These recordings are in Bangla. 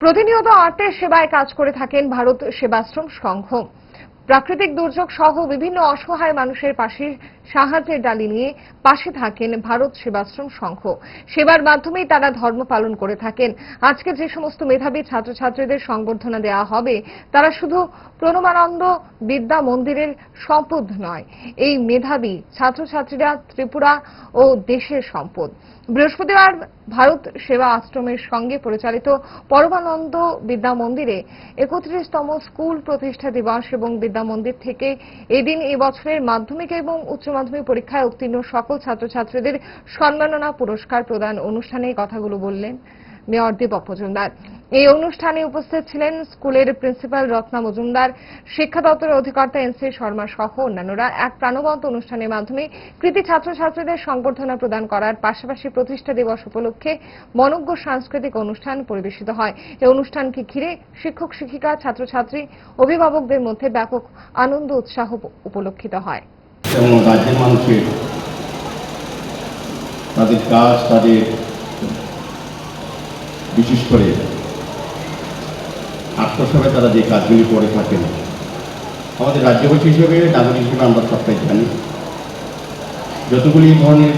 প্রতিনিয়ত আর্তের সেবায় কাজ করে থাকেন ভারত সেবাশ্রম সংঘ। প্রাকৃতিক দুর্যোগ সহ বিভিন্ন অসহায় মানুষের পাশে সাহায্যের ডালি নিয়ে পাশে থাকেন ভারত সেবাশ্রম সংঘ। সেবার মাধ্যমেই তারা ধর্ম পালন করে থাকেন। আজকে যে সমস্ত মেধাবী ছাত্রছাত্রীদের সংবর্ধনা দেওয়া হবে, তারা শুধু প্রণমানন্দ বিদ্যা মন্দিরের সম্পদ নয়, এই মেধাবী ছাত্রছাত্রীরা ত্রিপুরা ও দেশের সম্পদ। বৃহস্পতিবার ভারত সেবা আশ্রমের সঙ্গে পরিচালিত পরমানন্দ বিদ্যা মন্দিরে একত্রিশতম স্কুল প্রতিষ্ঠা দিবস এবং বিদ্যা মন্দির থেকে এদিন এবছরের মাধ্যমিক এবং উচ্চ মাধ্যমিক পরীক্ষায় উত্তীর্ণ সকল ছাত্রছাত্রীদের সম্মাননা পুরস্কার প্রদান অনুষ্ঠানে কথাগুলো বললেন। মেয়র দীপক মজুমদার। এই অনুষ্ঠানে উপস্থিত ছিলেন স্কুলের প্রিন্সিপাল রত্না মজুমদার শিক্ষা দপ্তরের অধিকর্তা এন সি শর্মা সহ অন্যান্যরা। এক প্রাণবন্ত অনুষ্ঠানের মাধ্যমে কৃতি ছাত্রছাত্রীদের সংবর্ধনা প্রদান করার পাশাপাশি প্রতিষ্ঠা দিবস উপলক্ষে মনজ্ঞ সাংস্কৃতিক অনুষ্ঠান পরিবেশিত হয়। এই অনুষ্ঠানকে ঘিরে শিক্ষক, শিক্ষিকা, ছাত্রছাত্রী, অভিভাবকদের মধ্যে ব্যাপক আনন্দ, উৎসাহ উপলক্ষিত হয়। এবং রাজ্যের মানুষের তাদের কাজ, তাদের বিশেষ করে আত্মসভায় তারা যে কাজগুলি করে থাকেন, আমাদের রাজ্যবাসী হিসেবে, নাগরিক হিসেবে আমরা সবটাই জানি। যতগুলি ধরনের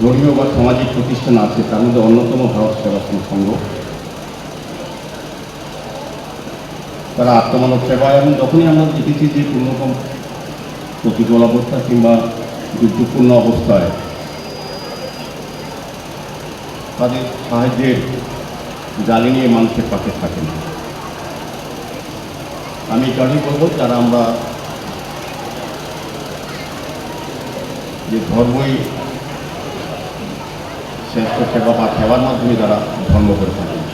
ধর্মীয় বা সামাজিক প্রতিষ্ঠান আছে, তার মধ্যে অন্যতম ভারত সেবাশ্রম সংঘ। তারা আত্মমানব সেবা এবং যখনই আমরা দেখেছি যে কোনো রকম প্রতিকূল অবস্থা কিংবা দুর্যোগপূর্ণ অবস্থায় তাদের সাহায্যের জালি নিয়ে মানুষের পাশে থাকে না আমি এই বলব যারা আমরা যে ধর্মই শ্রেষ্ঠ সেবা বা সেবার মাধ্যমে তারা ধর্ম করে থাকে